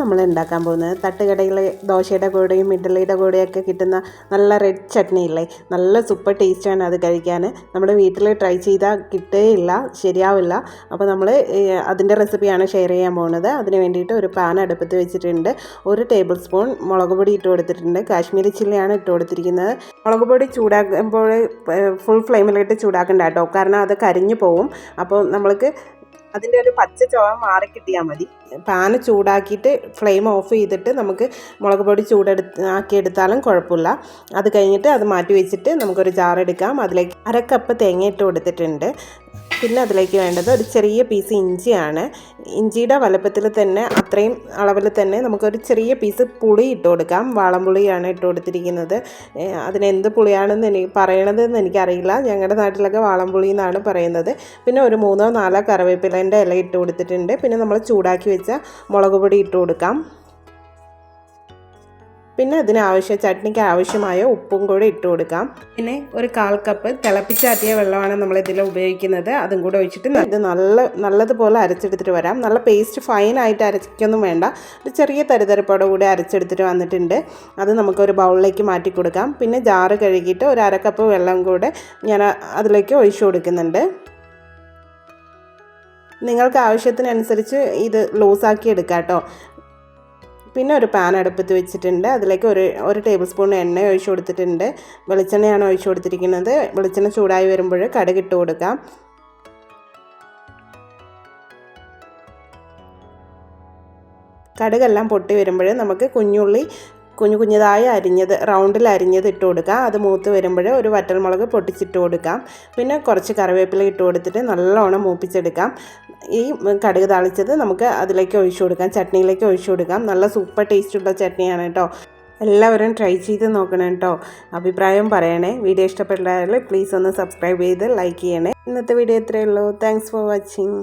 നമ്മൾ ഉണ്ടാക്കാൻ പോകുന്നത്? തട്ടുകടയിലെ ദോശയുടെ കൂടെയും ഇഡ്ഡലിയുടെ കൂടെയൊക്കെ കിട്ടുന്ന നല്ല റെഡ് ചട്നി ഇല്ലേ? നല്ല സൂപ്പർ ടേസ്റ്റാണ് അത് കഴിക്കാൻ നമ്മുടെ വീട്ടിൽ ട്രൈ ചെയ്താൽ കിട്ടുകയില്ല ശരിയാവില്ല. അപ്പോൾ നമ്മൾ അതിന്റെ റെസിപ്പിയാണ് ഷെയർ ചെയ്യാൻ പോകുന്നത്. അതിന് വേണ്ടിയിട്ട് ഒരു പാൻ അടുപ്പത്ത് വെച്ചിട്ടുണ്ട്. ഒരു ടേബിൾ സ്പൂൺ മുളക് പൊടി ഇട്ട് കൊടുത്തിട്ടുണ്ട്. കാശ്മീരി ചില്ലിയാണ് ഇട്ട് കൊടുത്തിരിക്കുന്നത്. മുളക് പൊടി ചൂടാക്കുമ്പോൾ ഫുൾ ഫ്ലെയിമിലിട്ട് ചൂടാക്കണ്ട കേട്ടോ. കാരണം അത് കരിഞ്ഞു പോവും. അപ്പോൾ നമ്മൾക്ക് അതിന്റെ ഒരു പച്ച ചുവ മാറിക്കിട്ടിയാൽ മതി. പാന് ചൂടാക്കിയിട്ട് ഫ്ലെയിം ഓഫ് ചെയ്തിട്ട് നമുക്ക് മുളക് പൊടി ചൂടെടുത്ത് ആക്കിയെടുത്താലും കുഴപ്പമില്ല. അത് കഴിഞ്ഞിട്ട് അത് മാറ്റി വെച്ചിട്ട് നമുക്കൊരു ജാറെടുക്കാം അതിലേക്ക് അര കപ്പ് തേങ്ങ ഇട്ട് കൊടുത്തിട്ടുണ്ട്. പിന്നെ അതിലേക്ക് വേണ്ടത് ഒരു ചെറിയ പീസ് ഇഞ്ചിയാണ്. ഇഞ്ചിയുടെ വലുപ്പത്തിൽ തന്നെ അത്രയും അളവിൽ തന്നെ നമുക്കൊരു ചെറിയ പീസ് പുളി ഇട്ട് കൊടുക്കാം. വാളംപുളിയാണ് ഇട്ട് കൊടുത്തിരിക്കുന്നത്. അതിന് എന്ത് പുളിയാണെന്ന് എനിക്ക് പറയണതെന്ന് എനിക്കറിയില്ല. ഞങ്ങളുടെ നാട്ടിലൊക്കെ വാളംപുളി എന്നാണ് പറയുന്നത്. പിന്നെ ഒരു മൂന്നോ നാലോ കറിവേപ്പിലേന്റെ ഇല ഇട്ട് കൊടുത്തിട്ടുണ്ട്. പിന്നെ നമ്മൾ ചൂടാക്കി വെച്ച മുളക് പൊടി ഇട്ട് കൊടുക്കാം. പിന്നെ അതിനാവശ്യ ചട്നിക്ക് ആവശ്യമായ ഉപ്പും കൂടെ ഇട്ട് കൊടുക്കാം. പിന്നെ ഒരു കാൽ കപ്പ് തിളപ്പിച്ചാറ്റിയ വെള്ളമാണ് നമ്മൾ ഇതിൽ ഉപയോഗിക്കുന്നത്. അതും കൂടെ ഒഴിച്ചിട്ട് ഇത് നല്ല നല്ലതുപോലെ അരച്ചെടുത്തിട്ട് വരാം. നല്ല പേസ്റ്റ് ഫൈനായിട്ട് അരച്ചൊന്നും വേണ്ട. ഒരു ചെറിയ തരിതരപ്പോടെ കൂടി അരച്ചെടുത്തിട്ട് വന്നിട്ടുണ്ട്. അത് നമുക്കൊരു ബൗളിലേക്ക് മാറ്റി കൊടുക്കാം. പിന്നെ ജാറ് കഴുകിയിട്ട് ഒരു അര കപ്പ് വെള്ളം കൂടെ ഞാൻ അതിലേക്ക് ഒഴിച്ചു കൊടുക്കുന്നുണ്ട്. നിങ്ങൾക്ക് ആവശ്യത്തിനനുസരിച്ച് ഇത് ലൂസാക്കി എടുക്കാം കേട്ടോ പിന്നെ ഒരു പാൻ അടുപ്പത്ത് വെച്ചിട്ടുണ്ട്. അതിലേക്ക് ഒരു ഒരു ടേബിൾ സ്പൂൺ എണ്ണ ഒഴിച്ചു കൊടുത്തിട്ടുണ്ട്. വെളിച്ചെണ്ണയാണ് ഒഴിച്ചു കൊടുത്തിരിക്കുന്നത്. വെളിച്ചെണ്ണ ചൂടായി വരുമ്പോൾ കടുക് ഇട്ട് കൊടുക്കാം. കടുകെല്ലാം പൊട്ടി വരുമ്പോൾ നമുക്ക് കുഞ്ഞുള്ളി കുഞ്ഞു കുഞ്ഞതായി അരിഞ്ഞത് റൗണ്ടിൽ അരിഞ്ഞത് ഇട്ട് കൊടുക്കാം. അത് മൂത്ത് വരുമ്പോൾ ഒരു വറ്റൽമുളക് പൊട്ടിച്ചിട്ട് കൊടുക്കാം. പിന്നെ കുറച്ച് കറിവേപ്പില ഇട്ട് കൊടുത്തിട്ട് നല്ലോണം മൂപ്പിച്ചെടുക്കാം. ഈ കടുക് താളിച്ചത് നമുക്ക് അതിലേക്ക് ഒഴിച്ചു കൊടുക്കാം. ചട്നിയിലേക്ക് ഒഴിച്ചു കൊടുക്കാം. നല്ല സൂപ്പർ ടേസ്റ്റുള്ള ചട്നിയാണ് കേട്ടോ. എല്ലാവരും ട്രൈ ചെയ്ത് നോക്കണം കേട്ടോ. അഭിപ്രായം പറയണേ. വീഡിയോ ഇഷ്ടപ്പെട്ടാൽ പ്ലീസ് ഒന്ന് സബ്സ്ക്രൈബ് ചെയ്ത് ലൈക്ക് ചെയ്യണേ. ഇന്നത്തെ വീഡിയോ ഇത്രയേ ഉള്ളൂ. Thanks for watching